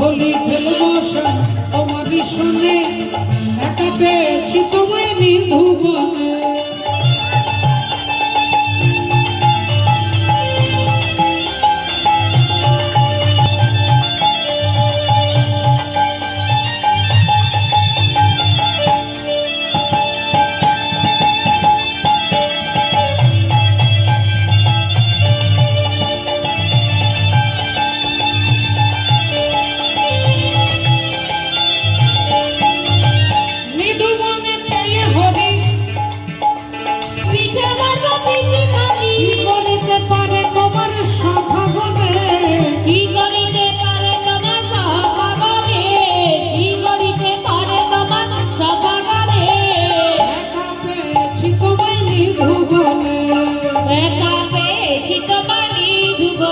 হলি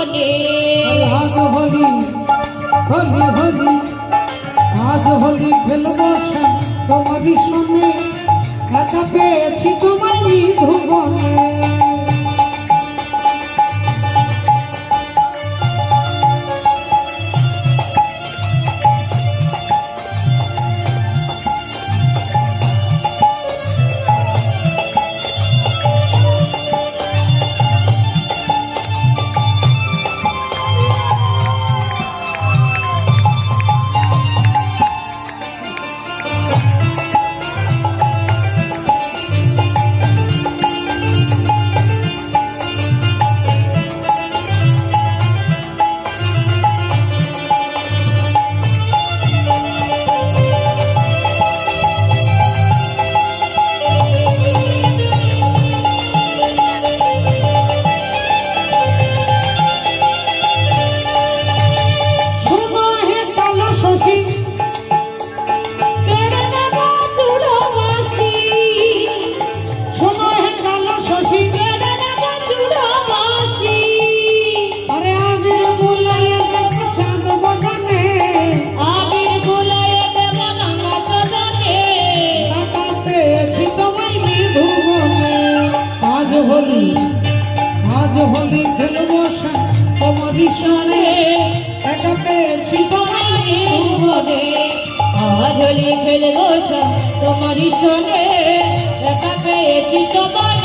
মনে আজ হলি হলি হলি আজ হলি খেলো আজ হলি ভালোবাসা অমর ঈশ্বরে। একা পেয়েছি তোমারে আজ হলি ভালোবাসা তোমার ঈশ্বরে। একা পেয়েছি তোমার